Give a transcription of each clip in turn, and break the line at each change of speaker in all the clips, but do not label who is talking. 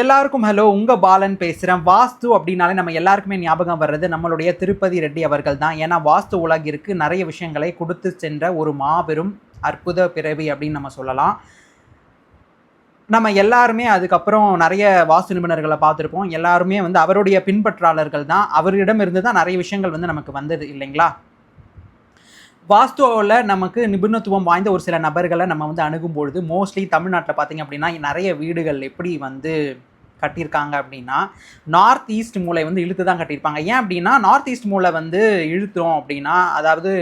எல்லாருக்கும் ஹலோ உங்கள் பாலன் பேசுகிறேன் வாஸ்து அப்படின்னாலே நம்ம எல்லாருக்குமே ஞாபகம் வர்றது நம்மளுடைய திருப்பதி ரெட்டி அவர்கள் தான். ஏன்னா வாஸ்து உலகிற்கு நிறைய விஷயங்களை கொடுத்து சென்ற ஒரு மாபெரும் அற்புத பிறவி அப்படின்னு நம்ம சொல்லலாம். நம்ம எல்லாருமே அதுக்கப்புறம் நிறைய வாஸ்து நிபுணர்களை பார்த்துருப்போம். எல்லாருமே வந்து அவருடைய பின்பற்றாளர்கள் தான். அவரிடம் இருந்து தான் நிறைய விஷயங்கள் வந்து நமக்கு வந்தது இல்லைங்களா? வாஸ்துவில் நமக்கு நிபுணத்துவம் வாய்ந்த ஒரு சில நபர்களை நம்ம வந்து அணுகும்பொழுது மோஸ்ட்லி தமிழ்நாட்டில் பார்த்திங்க அப்படின்னா நிறைய வீடுகள் எப்படி வந்து கட்டியிருக்காங்க அப்படின்னா நார்த் ஈஸ்ட் மூலை வந்து இழுத்து தான் கட்டியிருப்பாங்க. ஏன் அப்படின்னா நார்த் ஈஸ்ட் மூலை வந்து இழுத்தோம் அப்படின்னா அதாவது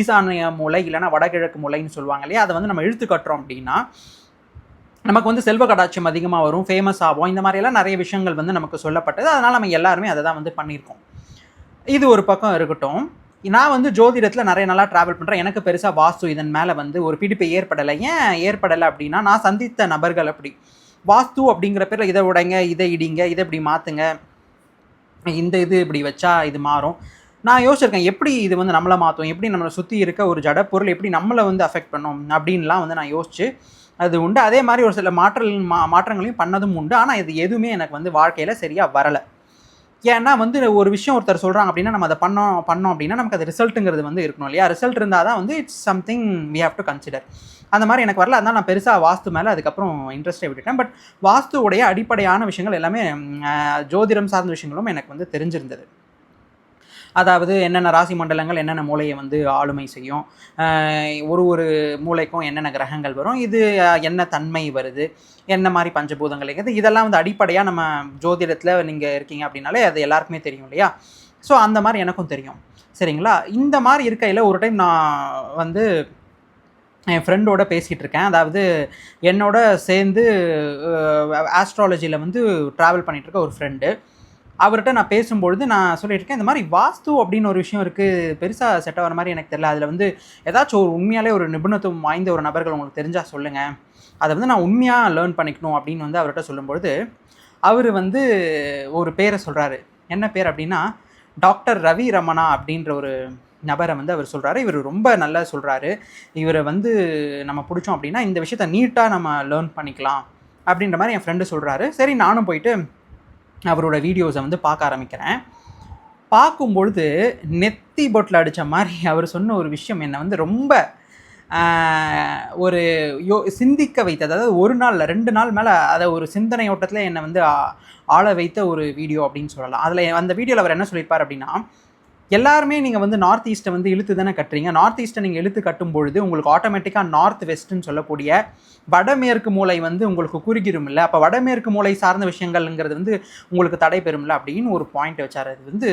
ஈசானிய மூளை இல்லைன்னா வடகிழக்கு மூளைன்னு சொல்லுவாங்க இல்லையா? அதை வந்து நம்ம இழுத்து கட்டுறோம் அப்படின்னா நமக்கு வந்து செல்வ கடாட்சியம் அதிகமாக வரும் ஃபேமஸ் ஆகும். இந்த மாதிரியெல்லாம் நிறைய விஷயங்கள் வந்து நமக்கு சொல்லப்பட்டது. அதனால் நம்ம எல்லாருமே அதை தான் வந்து பண்ணியிருக்கோம். இது ஒரு பக்கம் இருக்கட்டும். நான் வந்து ஜோதிடத்தில் நிறைய நாளாக ட்ராவல் பண்ணுறேன் எனக்கு பெருசாக வாஸ்து இதன் மேலே வந்து ஒரு பிடிப்பு ஏற்படலை. ஏன் ஏற்படலை அப்படின்னா நான் சந்தித்த நபர்கள் அப்படி. வாஸ்து அப்படிங்கிற பேரில் இதை உடைங்க இதை இடிங்க இதை இப்படி மாற்றுங்க இந்த இது இப்படி வச்சா இது மாறும். நான் யோசிச்சிருக்கேன் எப்படி இது வந்து நம்மளை மாற்றும் எப்படி நம்மளை சுற்றி இருக்க ஒரு ஜட பொருள் எப்படி நம்மளை வந்து அஃபெக்ட் பண்ணும்? அப்படின்லாம் வந்து நான் யோசிச்சு அது உண்டு. அதே மாதிரி ஒரு சில மாற்றல் மா மாற்றங்களையும் பண்ணதும் உண்டு. ஆனால் இது எதுவுமே எனக்கு வந்து வாழ்க்கையில் சரியாக வரலை. ஏன்னா வந்து ஒரு விஷயம் ஒருத்தர் சொல்கிறாங்க அப்படின்னா நம்ம அதை பண்ணோம் பண்ணோம் அப்படின்னா நமக்கு அது ரிசல்ட்டுங்கிறது வந்து இருக்கணும் இல்லையா? ரிசல்ட் இருந்தால் தான் வந்து it's something we have to consider அந்த மாதிரி எனக்கு வரல. அதனால் நான் பெருசாக வாஸ்து மேலே அதுக்கப்புறம் இன்ட்ரெஸ்ட்டை விட்டுட்டேன். பட் வாஸ்துவுடைய அடிப்படையான விஷயங்கள் எல்லாமே ஜோதிடம் சார்ந்த விஷயங்களும் எனக்கு வந்து தெரிஞ்சிருந்தது. அதாவது என்னென்ன ராசி மண்டலங்கள் என்னென்ன மூலையை வந்து ஆளுமை செய்யும் ஒரு ஒரு மூளைக்கும் என்னென்ன கிரகங்கள் வரும் இது என்ன தன்மை வருது என்ன மாதிரி பஞ்சபூதங்கள் இருக்குது இதெல்லாம் வந்து அடிப்படையாக நம்ம ஜோதிடத்தில் நீங்கள் இருக்கீங்க அப்படின்னாலே அது எல்லாருக்குமே தெரியும் இல்லையா? ஸோ அந்த மாதிரி எனக்கும் தெரியும். சரிங்களா? இந்த மாதிரி இருக்கையில் ஒரு டைம் நான் வந்து என் ஃப்ரெண்டோட பேசிகிட்டு இருக்கேன் அதாவது என்னோட சேர்ந்து ஆஸ்ட்ராலஜியில் வந்து ட்ராவல் பண்ணிட்டு இருக்க ஒரு ஃப்ரெண்டு அவர்கிட்ட நான் பேசும்பொழுது நான் சொல்லிட்டு இருக்கேன் இந்த மாதிரி வாஸ்து அப்படின்னு ஒரு விஷயம் இருக்குது பெருசாக செட் ஆகிற மாதிரி எனக்கு தெரில அதில் வந்து ஏதாச்சும் ஒரு உண்மையாலே ஒரு நிபுணத்துவம் வாய்ந்த ஒரு நபர்கள் உங்களுக்கு தெரிஞ்சால் சொல்லுங்கள் அதை வந்து நான் உண்மையாக லேர்ன் பண்ணிக்கணும் அப்படின்னு வந்து அவர்கிட்ட சொல்லும்பொழுது அவர் வந்து ஒரு பேரை சொல்கிறாரு என்ன பேர் அப்படின்னா டாக்டர் ரவி ரமணா அப்படின்ற ஒரு நபரை வந்து அவர் சொல்கிறாரு இவர் ரொம்ப நல்லா சொல்கிறாரு இவரை வந்து நம்ம பிடிச்சோம் அப்படின்னா இந்த விஷயத்த நீட்டாக நம்ம லேர்ன் பண்ணிக்கலாம் அப்படின்ற மாதிரி என் ஃப்ரெண்டு சொல்கிறாரு சரி நானும் போயிட்டு அவரோட வீடியோஸை வந்து பார்க்க ஆரம்பிக்கிறேன். பார்க்கும்பொழுது நெத்தி பொட்டில் அடித்த மாதிரி அவர் சொன்ன ஒரு விஷயம் என்னை வந்து ரொம்ப ஒரு யோ சிந்திக்க வைத்தது. அதாவது ஒரு நாள் ரெண்டு நாள் மேலே அதை ஒரு சிந்தனை ஓட்டத்தில் என்னை வந்து ஆள வைத்த ஒரு வீடியோ அப்படின்னு சொல்லலாம். அதில் அந்த வீடியோவில் அவர் என்ன சொல்லியிருப்பார் அப்படின்னா எல்லாருமே நீங்கள் வந்து நார்த் ஈஸ்ட்டை வந்து இழுத்து தானே கட்டுறீங்க. நார்த் ஈஸ்ட்டை நீங்கள் இழுத்து கட்டும் பொழுது உங்களுக்கு ஆட்டோமேட்டிக்காக நார்த் வெஸ்ட்டுன்னு சொல்லக்கூடிய வடமேற்கு மூலை வந்து உங்களுக்கு குறுகிரும் இல்லை அப்போ வடமேற்கு மூலை சார்ந்த விஷயங்கள்ங்கிறது வந்து உங்களுக்கு தடை இல்லை அப்படின்னு ஒரு பாயிண்ட் வச்சார். அது வந்து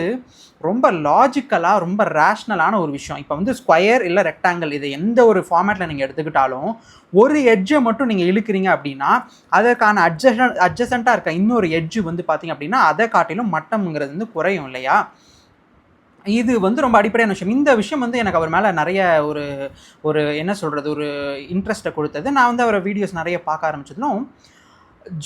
ரொம்ப லாஜிக்கலாக ரொம்ப ரேஷ்னலான ஒரு விஷயம். இப்போ வந்து ஸ்கொயர் இல்லை ரெக்டாங்கிள் இது எந்த ஒரு ஃபார்மேட்டில் நீங்கள் எடுத்துக்கிட்டாலும் ஒரு எட்ஜை மட்டும் நீங்கள் இழுக்கிறீங்க அப்படின்னா அதற்கான அட்ஜஸ்ட் அட்ஜசண்ட்டாக இருக்க இன்னொரு எட்ஜு வந்து பார்த்தீங்க அப்படின்னா அதை காட்டிலும் மட்டம்ங்கிறது வந்து குறையும் இல்லையா? இது வந்து ரொம்ப அடிப்படையான விஷயம். இந்த விஷயம் வந்து எனக்கு அவர் மேலே நிறைய ஒரு ஒரு என்ன சொல்கிறது ஒரு இன்ட்ரெஸ்ட்டை கொடுத்தது. நான் வந்து அவரை வீடியோஸ் நிறைய பார்க்க ஆரம்பிச்சதும்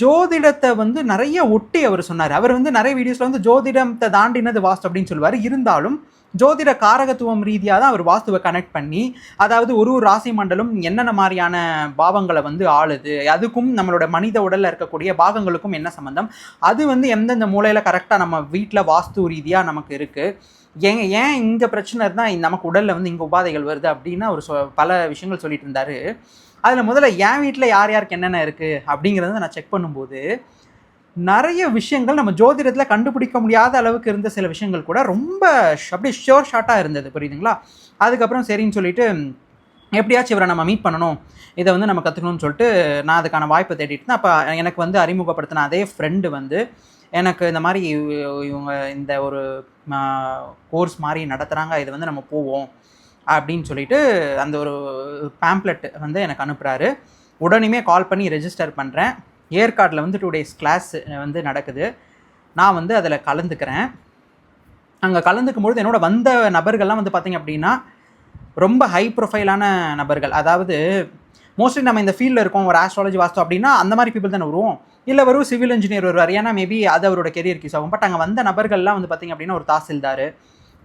ஜோதிடத்தை வந்து நிறைய ஒட்டி அவர் சொன்னார். அவர் வந்து நிறைய வீடியோஸில் வந்து ஜோதிடத்தை தாண்டினது வாஸ்து அப்படின்னு சொல்லுவார். இருந்தாலும் ஜோதிட காரகத்துவம் ரீதியாக தான் அவர் வாஸ்துவை கனெக்ட் பண்ணி அதாவது ஒரு ஒரு ராசி மண்டலம் என்னென்ன மாதிரியான பாவங்களை வந்து ஆளுது அதுக்கும் நம்மளோட மனித உடலில் இருக்கக்கூடிய பாகங்களுக்கும் என்ன சம்மந்தம் அது வந்து எந்தெந்த மூலையில் கரெக்டாக நம்ம வீட்டில் வாஸ்து ரீதியாக நமக்கு இருக்குது ஏங்க ஏன் இந்த பிரச்சனை இருந்தால் நமக்கு உடலில் வந்து இங்கே உபாதைகள் வருது அப்படின்னு அவர் சொ பல விஷயங்கள் சொல்லிட்டு இருந்தார். அதில் முதல்ல என் வீட்டில் யார் யாருக்கு என்னென்ன இருக்குது அப்படிங்கிறத நான் செக் பண்ணும்போது நிறைய விஷயங்கள் நம்ம ஜோதிடத்தில் கண்டுபிடிக்க முடியாத அளவுக்கு இருந்த சில விஷயங்கள் கூட ரொம்ப அப்படியே ஷோர் ஷார்ட்டாக இருந்தது புரியுதுங்களா? அதுக்கப்புறம் சரின்னு சொல்லிட்டு எப்படியாச்சும் இவரை நம்ம மீட் பண்ணணும் இதை வந்து நம்ம கற்றுக்கணும்னு சொல்லிட்டு நான் அதுக்கான வாய்ப்பை தேடிட்டு இருந்தேன். அப்போ எனக்கு வந்து அறிமுகப்படுத்தின அதே ஃப்ரெண்டு வந்து எனக்கு இந்த மாதிரி இவங்க இந்த ஒரு கோர்ஸ் மாதிரி நடத்துகிறாங்க இது வந்து நம்ம போவோம் அப்படின்னு சொல்லிட்டு அந்த ஒரு பேம்ப்ளெட் வந்து எனக்கு அனுப்புகிறாரு உடனேமே கால் பண்ணி ரெஜிஸ்டர் பண்ணுறேன் ஏற்காட்டில் வந்து டூ டேஸ் கிளாஸ் வந்து நடக்குது. நான் வந்து அதில் கலந்துக்கிறேன். அங்கே கலந்துக்கும் பொழுது என்னோட வந்த நபர்கள்லாம் வந்து பார்த்திங்க அப்படின்னா ரொம்ப ஹை ப்ரொஃபைலான நபர்கள். அதாவது மோஸ்ட்லி நம்ம இந்த ஃபீல்டில் இருக்கோம் ஒரு ஆஸ்ட்ராலஜி வாஸ்து அப்படின்னா அந்த மாதிரி பீப்புள் தானே வருவோம். இல்லை வரும் சிவில் இன்ஜினியர் வருவார். ஏன்னா மேபி அது அவரோட கெரியர் கீஸ் ஆகும் பட் அங்கே வந்த நபர்கள்லாம் வந்து பார்த்திங்க அப்படின்னா ஒரு தாசில்தார்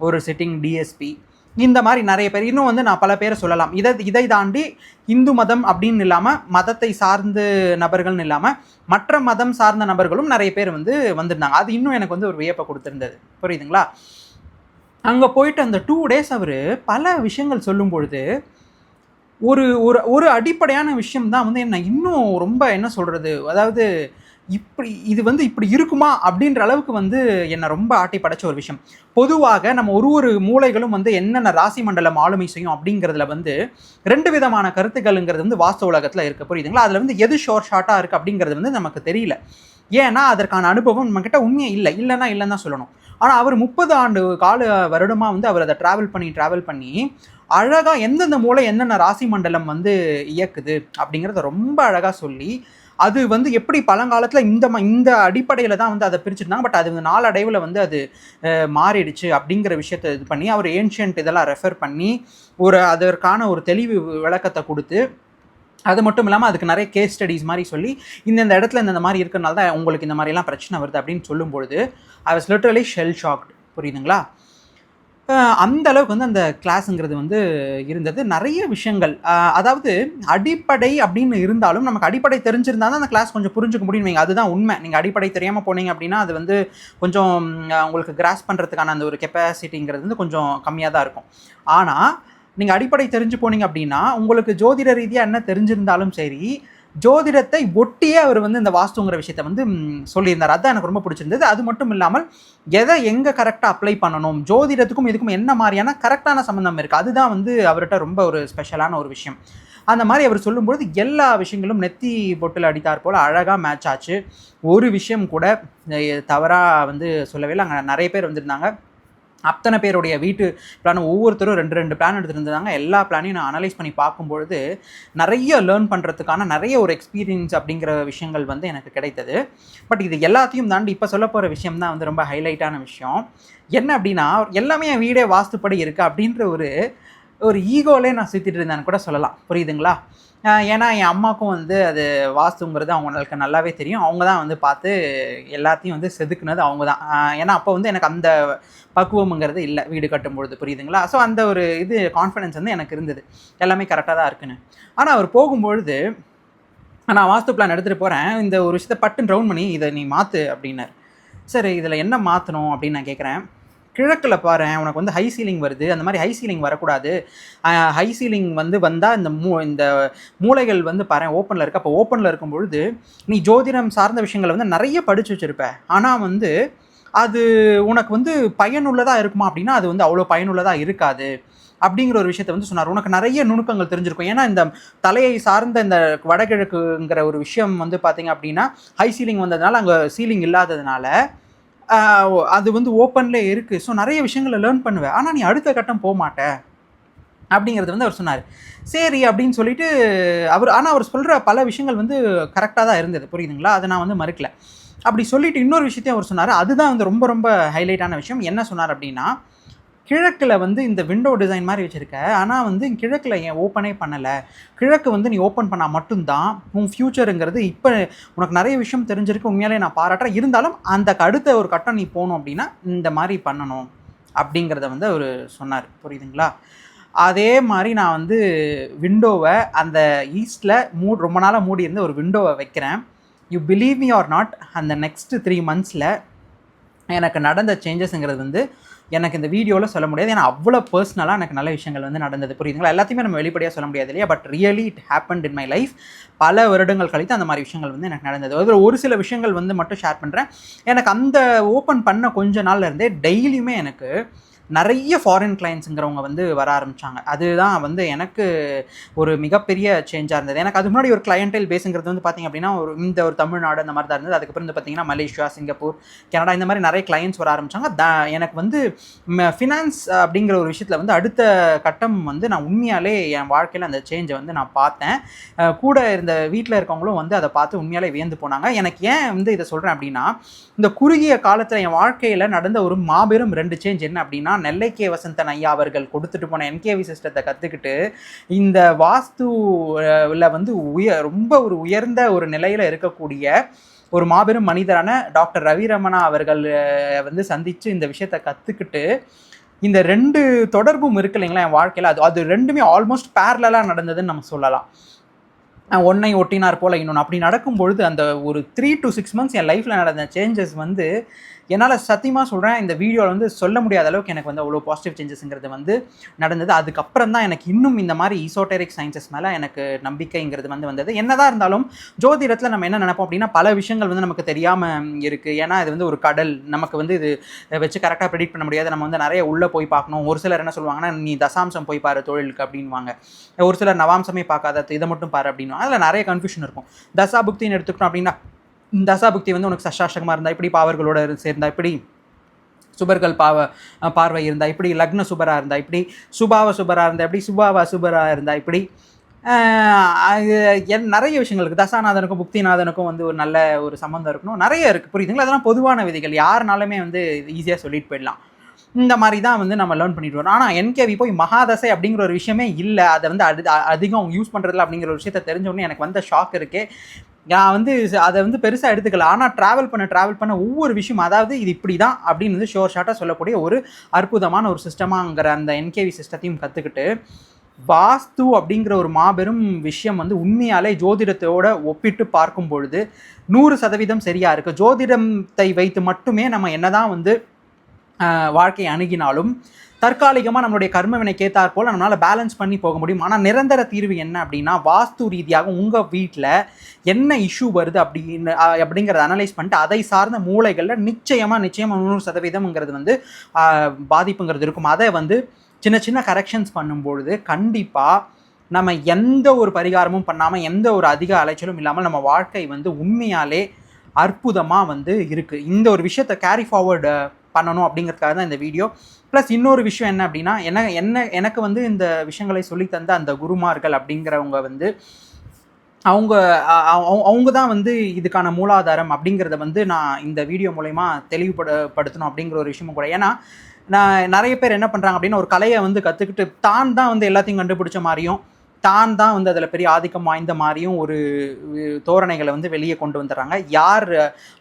ஒரு சிட்டிங் டிஎஸ்பி இந்த மாதிரி நிறைய பேர். இன்னும் வந்து நான் பல பேரை சொல்லலாம். இதை இதை தாண்டி இந்து மதம் அப்படின்னு இல்லாமல் மதத்தை சார்ந்து நபர்கள்னு இல்லாமல் மற்ற மதம் சார்ந்த நபர்களும் நிறைய பேர் வந்து வந்திருந்தாங்க. அது இன்னும் எனக்கு வந்து ஒரு வியப்பை கொடுத்துருந்தது. புரியுதுங்களா? அங்கே போயிட்டு அந்த டூ டேஸ் அவர் பல விஷயங்கள் சொல்லும் பொழுது ஒரு ஒரு ஒரு அடிப்படையான விஷயம் தான் வந்து என்ன இன்னும் ரொம்ப என்ன சொல்கிறது அதாவது இப்படி இது வந்து இப்படி இருக்குமா அப்படின்ற அளவுக்கு வந்து என்னை ரொம்ப ஆட்டி படைச்ச ஒரு விஷயம். பொதுவாக நம்ம ஒரு ஒரு மூளைகளும் வந்து என்னென்ன ராசி மண்டலம் ஆளுமை செய்யும் அப்படிங்கிறதுல வந்து ரெண்டு விதமான கருத்துக்கள்ங்கிறது வந்து வாஸ்து உலகத்தில் இருக்க புரியுதுங்களா? அதில் வந்து எது ஷோர் ஷார்ட்டாக இருக்குது அப்படிங்கிறது வந்து நமக்கு தெரியல. ஏன்னா அதற்கான அனுபவம் நம்மக்கிட்ட உண்மையே இல்லை. இல்லைன்னா இல்லைன்னு தான் சொல்லணும். ஆனால் அவர் முப்பது ஆண்டு கால வருடமாக வந்து அவர் அதை ட்ராவல் பண்ணி ட்ராவல் பண்ணி அழகாக எந்தெந்த மூளை என்னென்ன ராசி மண்டலம் வந்து இயக்குது அப்படிங்கிறத ரொம்ப அழகாக சொல்லி அது வந்து எப்படி பழங்காலத்தில் இந்த ம இந்த அடிப்படையில் தான் வந்து அதை பிரிச்சுருந்தாங்க பட் அது நாளடைவில் வந்து அது மாறிடுச்சு அப்படிங்கிற விஷயத்தை இது பண்ணி அவர் ஏன்ஷியன்ட் இதெல்லாம் ரெஃபர் பண்ணி ஒரு அதற்கான ஒரு தெளிவு விளக்கத்தை கொடுத்து அது மட்டும் இல்லாமல் அதுக்கு நிறைய கேஸ் ஸ்டடிஸ் மாதிரி சொல்லி இந்தந்த இடத்துல இந்த மாதிரி இருக்கிறனால தான் உங்களுக்கு இந்த மாதிரிலாம் பிரச்சனை வருது அப்படின்னு சொல்லும்பொழுது I was literally shell shocked புரியுதுங்களா? அந்த அளவுக்கு வந்து அந்த கிளாஸுங்கிறது வந்து இருந்தது. நிறைய விஷயங்கள். அதாவது அடிப்படை அப்படின்னு இருந்தாலும் நமக்கு அடிப்படை தெரிஞ்சிருந்தால் தான் அந்த கிளாஸ் கொஞ்சம் புரிஞ்சுக்க முடியும் நீங்கள் அதுதான் உண்மை. நீங்கள் அடிப்படை தெரியாமல் போனீங்க அப்படின்னா அது வந்து கொஞ்சம் உங்களுக்கு கிராஸ் பண்ணுறதுக்கான அந்த ஒரு கெப்பாசிட்டிங்கிறது வந்து கொஞ்சம் கம்மியாக தான் இருக்கும். ஆனால் நீங்கள் அடிப்படை தெரிஞ்சு போனீங்க அப்படின்னா உங்களுக்கு ஜோதிட ரீதியாக என்ன தெரிஞ்சிருந்தாலும் சரி ஜோதிடத்தை ஒட்டியே அவர் வந்து இந்த வாஸ்துங்கிற விஷயத்த வந்து சொல்லியிருந்தார். அதுதான் எனக்கு ரொம்ப பிடிச்சிருந்தது. அது மட்டும் இல்லாமல் எதை எங்கே கரெக்டாக அப்ளை பண்ணணும்? ஜோதிடத்துக்கும் இதுக்கும் என்ன மாதிரியான கரெக்டான சம்மந்தம் இருக்குது அதுதான் வந்து அவர்கிட்ட ரொம்ப ஒரு ஸ்பெஷலான ஒரு விஷயம். அந்த மாதிரி அவர் சொல்லும்பொழுது எல்லா விஷயங்களும் நெத்தி பொட்டில் அடித்தார் போல் அழகாக மேட்ச் ஆச்சு. ஒரு விஷயம் கூட தவறாக வந்து சொல்லவே இல்லை. அங்கே நிறைய பேர் வந்திருந்தாங்க. அத்தனை பேருடைய வீட்டு பிளான் ஒவ்வொருத்தரும் ரெண்டு ரெண்டு பிளான் எடுத்துருந்தாங்க. எல்லா பிளானையும் நான் அனலைஸ் பண்ணி பார்க்கும்பொழுது நிறைய லேர்ன் பண்ணுறதுக்கான நிறைய ஒரு எக்ஸ்பீரியன்ஸ் அப்படிங்கிற விஷயங்கள் வந்து எனக்கு கிடைத்தது. பட் இது எல்லாத்தையும் தாண்டி இப்போ சொல்ல போகிற விஷயம் தான் வந்து ரொம்ப ஹைலைட்டான விஷயம். என்ன அப்படின்னா எல்லாமே என் வீடே வாஸ்துப்படி இருக்குது அப்படின்ற ஒரு ஒரு ஈகோலே நான் சுற்றிட்டு இருந்தேன்னு கூட சொல்லலாம். புரியுதுங்களா? ஏன்னா என் அம்மாவுக்கும் வந்து அது வாஸ்துங்கிறது அவங்களுக்கு நல்லாவே தெரியும். அவங்க தான் வந்து பார்த்து எல்லாத்தையும் வந்து செதுக்குனது அவங்க தான். ஏன்னா அப்போ வந்து எனக்கு அந்த பக்குவம்ங்கிறது இல்லை. வீடு கட்டும்பொழுது புரியுதுங்களா? ஸோ அந்த ஒரு இது கான்ஃபிடென்ஸ் வந்து எனக்கு இருந்தது. எல்லாமே கரெக்டாக தான் இருக்குன்னு. ஆனால் அவர் போகும்பொழுது நான் வாஸ்து பிளான் எடுத்துகிட்டு போகிறேன் இந்த ஒரு விஷயத்தை பட்டுன்னு ரவுண்ட் பண்ணி இதை நீ மாற்று அப்படின்னார். சரி இதில் என்ன மாற்றணும் அப்படின்னு நான் கேட்குறேன் கிழக்கில் பாரு உனக்கு வந்து ஹை சீலிங் வருது. அந்த மாதிரி ஹை சீலிங் வரக்கூடாது. ஹை சீலிங் வந்து வந்தால் இந்த மூ இந்த மூளைகள் வந்து பாரு ஓப்பனில் இருக்க. அப்போ ஓப்பனில் இருக்கும் பொழுது நீ ஜோதிடம் சார்ந்த விஷயங்களை வந்து நிறைய படித்து வச்சுருப்ப. ஆனால் வந்து அது உனக்கு வந்து பயனுள்ளதாக இருக்குமா அப்படின்னா அது வந்து அவ்வளோ பயனுள்ளதாக இருக்காது அப்படிங்கிற ஒரு விஷயத்த வந்து சொன்னார். உனக்கு நிறைய நுணுக்கங்கள் தெரிஞ்சிருக்கும். ஏன்னா இந்த தலையை சார்ந்த இந்த வடகிழக்குங்கிற ஒரு விஷயம் வந்து பார்த்தீங்க அப்படின்னா ஹை சீலிங் வந்ததுனால அங்கே சீலிங் இல்லாததுனால அது வந்து ஓப்பன்லேயே இருக்குது ஸோ நிறைய விஷயங்களை லேர்ன் பண்ணுவேன். ஆனால் நீ அடுத்த கட்டம் போக மாட்டேன் அப்படிங்கிறது வந்து அவர் சொன்னார். சரி அப்படின்னு சொல்லிட்டு அவர் ஆனால் அவர் சொல்கிற பல விஷயங்கள் வந்து கரெக்டாக தான் இருந்தது. புரியுதுங்களா? அதை நான் வந்து மறுக்கலை. அப்படி சொல்லிட்டு இன்னொரு விஷயத்தையும் அவர் சொன்னார். அதுதான் வந்து ரொம்ப ரொம்ப ஹைலைட்டான விஷயம். என்ன சொன்னார் அப்படின்னா கிழக்கில் வந்து இந்த விண்டோ டிசைன் மாதிரி வச்சுருக்க ஆனால் வந்து கிழக்கில் ஏன் ஓப்பனே பண்ணலை? கிழக்கு வந்து நீ ஓப்பன் பண்ணால் மட்டும்தான் உன் ஃப்யூச்சருங்கிறது இப்போ உனக்கு நிறைய விஷயம் தெரிஞ்சிருக்கு உண்மையாலே நான் பாராட்டுறேன். இருந்தாலும் அந்த அடுத்த ஒரு கட்டம் நீ போகணும் அப்படின்னா இந்த மாதிரி பண்ணணும் அப்படிங்கிறத வந்து அவர் சொன்னார். புரியுதுங்களா? அதே மாதிரி நான் வந்து விண்டோவை அந்த ஈஸ்டில் மூ ரொம்ப நாளாக மூடி இருந்து ஒரு விண்டோவை வைக்கிறேன். You believe me or not அந்த நெக்ஸ்ட்டு த்ரீ மந்த்ஸில் எனக்கு நடந்த சேஞ்சஸ்ங்கிறது வந்து எனக்கு இந்த வீடியோவில் சொல்ல முடியாது. ஏன்னா அவ்வளோ பர்சனலாக எனக்கு நல்ல விஷயங்கள் வந்து நடந்தது. புரியுதுங்களா? எல்லாத்தையுமே நம்ம வெளிப்படையாக சொல்ல முடியாது இல்லையா? But really it happen in my life பல வருடங்கள் கழித்து அந்த மாதிரி விஷயங்கள் வந்து எனக்கு நடந்தது. அதில் ஒரு சில விஷயங்கள் வந்து மட்டும் ஷேர் பண்ணுறேன் எனக்கு அந்த ஓப்பன் பண்ண கொஞ்ச நாள்லேருந்தே டெய்லியுமே எனக்கு நிறைய ஃபாரின் கிளைண்ட்ஸுங்கிறவங்க வந்து வர ஆரம்பித்தாங்க அதுதான் வந்து எனக்கு ஒரு மிகப்பெரிய சேஞ்சாக இருந்தது. எனக்கு அது முன்னாடி ஒரு கிளையண்டைல் பேஸுங்கிறது வந்து பார்த்திங்க அப்படின்னா ஒரு இந்த ஒரு தமிழ்நாடு அந்த மாதிரி தான் இருந்தது. அதுக்கப்புறம் வந்து பார்த்திங்கன்னா மலேசியா சிங்கப்பூர் கனடா இந்த மாதிரி நிறைய கிளைண்ட்ஸ் வர ஆரம்பித்தாங்க த எனக்கு வந்து ஃபினான்ஸ் அப்படிங்கிற ஒரு விஷயத்தில் வந்து அடுத்த கட்டம் வந்து நான் உண்மையாலே என் வாழ்க்கையில் அந்த சேஞ்சை வந்து நான் பார்த்தேன். கூட இருந்த வீட்டில் இருக்கவங்களும் வந்து அதை பார்த்து உண்மையாலே வியந்து போனாங்க. எனக்கு ஏன் வந்து இதை சொல்கிறேன் அப்படின்னா இந்த குறுகிய காலத்தில் என் வாழ்க்கையில் நடந்த ஒரு மாபெரும் ரெண்டு சேஞ்ச் என்ன அப்படின்னா நெல்லை கே. வசந்தன் ஐயா அவர்கள் கொடுத்துட்டு போன என்கேவி சிஸ்டத்தை கற்றுக்கிட்டு இந்த வாஸ்துவில் வந்து உயர் ரொம்ப ஒரு உயர்ந்த ஒரு நிலையில் இருக்கக்கூடிய ஒரு மாபெரும் மனிதரான டாக்டர் ரவி ரமணா அவர்கள் வந்து சந்தித்து இந்த விஷயத்தை கற்றுக்கிட்டு இந்த ரெண்டு தொடர்பும் இருக்கு இல்லைங்களா என் வாழ்க்கையில் அது அது ரெண்டுமே ஆல்மோஸ்ட் பேரலாக நடந்ததுன்னு நம்ம சொல்லலாம். ஒன்னை ஒட்டினார் போல் இன்னொன்று அப்படி நடக்கும் பொழுது அந்த ஒரு த்ரீ டு சிக்ஸ் மந்த்ஸ் என் லைஃப்பில் நடந்த சேஞ்சஸ் வந்து என்னால் சத்தியமாக சொல்கிறேன் இந்த வீடியோவில் வந்து சொல்ல முடியாத அளவுக்கு எனக்கு வந்து அவ்வளோ பாசிட்டிவ் சேஞ்சஸ்ங்கிறது வந்து நடந்தது. அதுக்கப்புறம் தான் எனக்கு இன்னும் இந்த மாதிரி ஈசோட்டரிக் சயின்சஸ் மேலே எனக்கு நம்பிக்கைங்கிறது வந்து வந்தது. என்னதான் இருந்தாலும் ஜோதிடத்தில் நம்ம என்ன நினைப்போம் அப்படின்னா பல விஷயங்கள் வந்து நமக்கு தெரியாமல் இருக்குது ஏன்னா இது வந்து ஒரு கடல். நமக்கு வந்து இது வச்சு கரெக்டாக ப்ரெடிக்ட் பண்ண முடியாது. நம்ம வந்து நிறைய உள்ளே போய் பார்க்கணும். ஒரு சிலர் என்ன சொல்லுவாங்கன்னா நீ தசாம்சம் போய் பாரு தொழிலுக்கு அப்படின்வாங்க ஒரு சிலர் நவாம்சமே பார்க்காத இதை மட்டும் பாரு அப்படின்னு அதில் நிறைய கன்ஃபியூஷன் இருக்கும். தசா புக்தின்னு எடுத்துக்கணும் அப்படின்னா தசா புக்தி வந்து உனக்கு சஷ்டாஷ்டகமாக இருந்தால் இப்படி பாவர்களோட சேர்ந்தா இப்படி சுபர்கள் பாவ பார்வை இருந்தால் இப்படி லக்ன சுபராக இருந்தால் இப்படி சுபாவ சுபராக இருந்தால் இப்படி சுபாவ சுபராக இருந்தால் இப்படி அது என் நிறைய விஷயங்கள் இருக்குது தசாநாதனுக்கும் புக்திநாதனுக்கும் வந்து ஒரு நல்ல ஒரு சம்மந்தம் இருக்கணும். நிறைய இருக்குது புரியுதுங்களா? அதெல்லாம் பொதுவான விதிகள். யாருனாலுமே வந்து ஈஸியாக சொல்லிட்டு போயிடலாம். இந்த மாதிரி தான் வந்து நம்ம லேர்ன் பண்ணிட்டு வரோம். ஆனால் என்கேவி போய் மகாதசை அப்படிங்கிற ஒரு விஷயமே இல்லை. அதை வந்து அது அதிகம் யூஸ் பண்ணுறதில்ல அப்படிங்கிற ஒரு விஷயத்த தெரிஞ்ச உடனே எனக்கு வந்த ஷாக் இருக்குது நான் வந்து அதை வந்து பெருசாக எடுத்துக்கல. ஆனால் ட்ராவல் பண்ண ட்ராவல் பண்ண ஒவ்வொரு விஷயம் அதாவது இது இப்படி தான் அப்படின்னு வந்து ஷோர் ஷார்ட்டாக சொல்லக்கூடிய ஒரு அற்புதமான ஒரு சிஸ்டமாங்கிற அந்த என்கேவி சிஸ்டத்தையும் கற்றுக்கிட்டு வாஸ்து அப்படிங்கிற ஒரு மாபெரும் விஷயம் வந்து உண்மையாலே ஜோதிடத்தோட ஒப்பிட்டு பார்க்கும் பொழுது நூறு சதவீதம் சரியாக இருக்குது ஜோதிடத்தை வைத்து மட்டுமே நம்ம என்னதான் வந்து வாழ்க்கையை அணுகினாலும் தற்காலிகமாக நம்மளுடைய கர்ம வினை போல் நம்மளால் பேலன்ஸ் பண்ணி போக முடியும். ஆனால் நிரந்தர தீர்வு என்ன அப்படின்னா வாஸ்து ரீதியாக உங்கள் வீட்டில் என்ன இஷ்யூ வருது அப்படின்னு அப்படிங்கிறத அனலைஸ் பண்ணிட்டு அதை சார்ந்த மூளைகளில் நிச்சயமாக நிச்சயமாக நூறு சதவீதம்ங்கிறது வந்து பாதிப்புங்கிறது இருக்கும். அதை வந்து சின்ன சின்ன கரெக்ஷன்ஸ் பண்ணும்பொழுது கண்டிப்பாக நம்ம எந்த ஒரு பரிகாரமும் பண்ணாமல் எந்த ஒரு அதிக அலைச்சலும் இல்லாமல் நம்ம வாழ்க்கை வந்து உண்மையாலே அற்புதமாக வந்து இருக்குது இந்த ஒரு விஷயத்தை கேரி ஃபார்வர்டு பண்ணணும் அப்படிங்கிறதுக்காக தான் இந்த வீடியோ ப்ளஸ் இன்னொரு விஷயம் என்ன அப்படின்னா என்ன என்ன எனக்கு வந்து இந்த விஷயங்களை சொல்லித் தந்த அந்த குருமார்கள் அப்படிங்கிறவங்க வந்து அவங்க அவங்க தான் வந்து இதுக்கான மூலாதாரம் அப்படிங்கிறத வந்து நான் இந்த வீடியோ மூலயமா தெளிவுபடுத்தணும் அப்படிங்கிற ஒரு விஷயமும் கூட. ஏன்னா நான் நிறைய பேர் என்ன பண்ணுறாங்க அப்படின்னா ஒரு கலையை வந்து கற்றுக்கிட்டு தான் தான் வந்து எல்லாத்தையும் கண்டுபிடிச்ச மாதிரியும் தான் தான் வந்து அதில் பெரிய ஆதிக்கம் வாய்ந்த மாதிரியும் ஒரு தோரணைகளை வந்து வெளியே கொண்டு வந்துடுறாங்க. யார்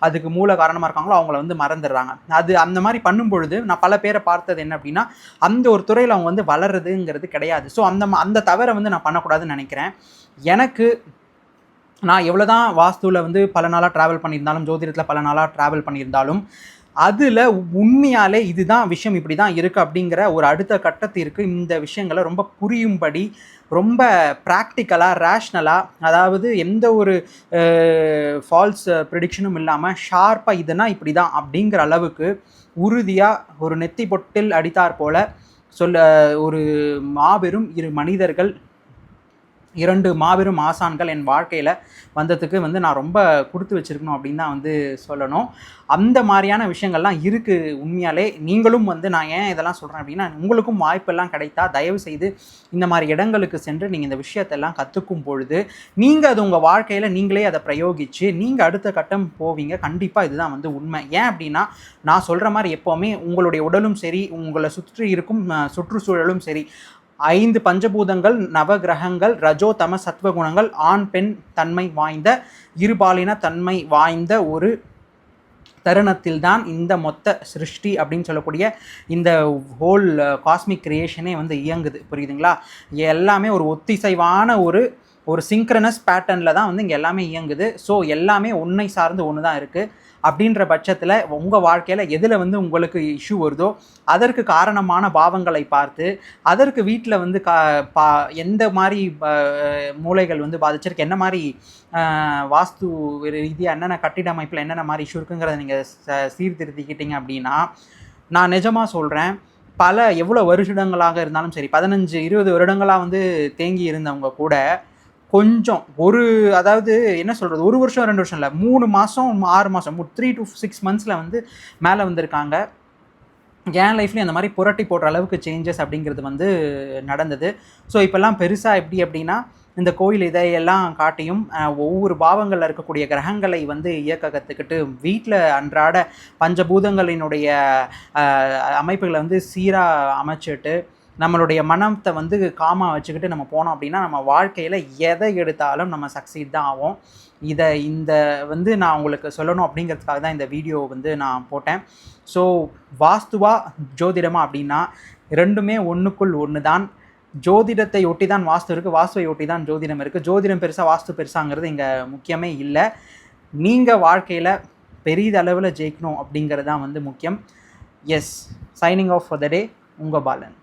அதுக்கு மூல காரணமாக இருக்காங்களோ அவங்கள வந்து மறந்துடுறாங்க. அது அந்த மாதிரி பண்ணும் பொழுது நான் பல பேரை பார்த்தது என்ன அப்படின்னா அந்த ஒரு துறையில் அவங்க வந்து வளருதுங்கிறது கிடையாது. ஸோ அந்த ம- அந்த தவிர வந்து நான் பண்ணக்கூடாதுன்னு நினைக்கிறேன். எனக்கு நான் எவ்வளோ தான் வாஸ்துவில் வந்து பல நாளாக ட்ராவல் பண்ணியிருந்தாலும் ஜோதிடத்தில் பல நாளாக ட்ராவல் பண்ணியிருந்தாலும் அதில் உண்மையாலே இதுதான் விஷயம் இப்படி தான் இருக்குது அப்படிங்கிற ஒரு அடுத்த கட்டத்திற்கு இந்த விஷயங்களை ரொம்ப புரியும்படி ரொம்ப ப்ராக்டிக்கலாக ரேஷ்னலாக அதாவது எந்த ஒரு ஃபால்ஸ் ப்ரிடிக்ஷனும் இல்லாமல் ஷார்ப்பாக இதுனா இப்படி தான் அப்படிங்கிற அளவுக்கு உறுதியாக ஒரு நெத்தி பொட்டில் அடித்தார் போல சொல்ல ஒரு மாபெரும் இரு மனிதர்கள் இரண்டு மாபெரும் ஆசான்கள் என் வாழ்க்கையில் வந்ததுக்கு வந்து நான் ரொம்ப கொடுத்து வச்சிருக்கணும் அப்படின்னு தான் வந்து சொல்லணும். அந்த மாதிரியான விஷயங்கள்லாம் இருக்குது உண்மையாலே. நீங்களும் வந்து நான் ஏன் இதெல்லாம் சொல்கிறேன் அப்படின்னா உங்களுக்கும் வாய்ப்பெல்லாம் கிடைத்தா தயவு செய்து இந்த மாதிரி இடங்களுக்கு சென்று நீங்கள் இந்த விஷயத்தெல்லாம் கற்றுக்கும் பொழுது நீங்கள் அது உங்கள் வாழ்க்கையில் நீங்களே அதை பிரயோகித்து நீங்கள் அடுத்த கட்டம் போவீங்க. கண்டிப்பாக இதுதான் வந்து உண்மை. ஏன் அப்படின்னா நான் சொல்கிற மாதிரி எப்போவுமே உங்களுடைய உடலும் சரி உங்களை சுற்றி இருக்கும் சுற்றுச்சூழலும் சரி. ஐந்து பஞ்சபூதங்கள் நவகிரகங்கள் ரஜோ தம சத்வகுணங்கள் ஆண் பெண் தன்மை வாய்ந்த இருபாலின தன்மை வாய்ந்த ஒரு தருணத்தில் தான் இந்த மொத்த சிருஷ்டி அப்படின்னு சொல்லக்கூடிய இந்த ஹோல் காஸ்மிக் கிரியேஷனே வந்து இயங்குது. புரியுதுங்களா? எல்லாமே ஒரு ஒத்திசைவான ஒரு ஒரு சிங்க்ரனஸ் பேட்டர்னில் தான் வந்து இங்கே எல்லாமே இயங்குது. ஸோ எல்லாமே ஒன்றை சார்ந்து ஒன்று தான் இருக்குது அப்படின்ற பட்சத்தில் உங்கள் வாழ்க்கையில் எதில் வந்து உங்களுக்கு இஷ்யூ வருதோ அதற்கு காரணமான பாவங்களை பார்த்து அதற்கு வீட்டில் வந்து கா பா எந்த மாதிரி மூளைகள் வந்து பாதிச்சிருக்கு என்ன மாதிரி வாஸ்து ரீதியாக என்னென்ன கட்டிட அமைப்பில் என்னென்ன மாதிரி இஷ்யூ இருக்குங்கிறத நீங்கள் சீர்திருத்திக்கிட்டீங்க அப்படின்னா நான் நிஜமாக சொல்கிறேன் பல எவ்வளோ வருஷங்களாக இருந்தாலும் சரி பதினஞ்சு இருபது வருடங்களாக வந்து தேங்கி இருந்தவங்க கூட கொஞ்சம் ஒரு அதாவது என்ன சொல்கிறது ஒரு வருஷம் ரெண்டு வருஷம் இல்லை மூணு மாதம் ஆறு மாதம் த்ரீ டு சிக்ஸ் மந்த்ஸில் வந்து மேலே வந்திருக்காங்க. என் லைஃப்லேயும் அந்த மாதிரி புரட்டி போடுற அளவுக்கு சேஞ்சஸ் அப்படிங்கிறது வந்து நடந்தது. ஸோ இப்போல்லாம் பெருசாக எப்படி அப்படின்னா இந்த கோயில் இதையெல்லாம் காட்டியும் ஒவ்வொரு பாவங்களில் இருக்கக்கூடிய கிரகங்களை வந்து இயக்க கற்றுக்கிட்டு வீட்டில் அன்றாட பஞ்சபூதங்களினுடைய அமைப்புகளை வந்து சீராக அமைச்சிட்டு நம்மளுடைய மனத்தை வந்து காமாக வச்சுக்கிட்டு நம்ம போனோம் அப்படின்னா நம்ம வாழ்க்கையில் எதை எடுத்தாலும் நம்ம சக்சீட் தான் ஆகும் இதை இந்த வந்து நான் உங்களுக்கு சொல்லணும் அப்படிங்கிறதுக்காக தான் இந்த வீடியோ வந்து நான் போட்டேன். ஸோ வாஸ்துவா ஜோதிடமா அப்படின்னா ரெண்டுமே ஒன்றுக்குள் ஒன்று தான் ஜோதிடத்தை ஒட்டி தான் வாஸ்து இருக்குது வாஸ்துவை ஒட்டி தான் ஜோதிடம் இருக்குது ஜோதிடம் பெருசாக வாஸ்து பெருசாங்கிறது இங்கே முக்கியமே இல்லை. நீங்கள் வாழ்க்கையில் பெரிதளவில் ஜெயிக்கணும் அப்படிங்கிறது தான் வந்து முக்கியம். Yes signing off for the day உங்கள் பாலன்.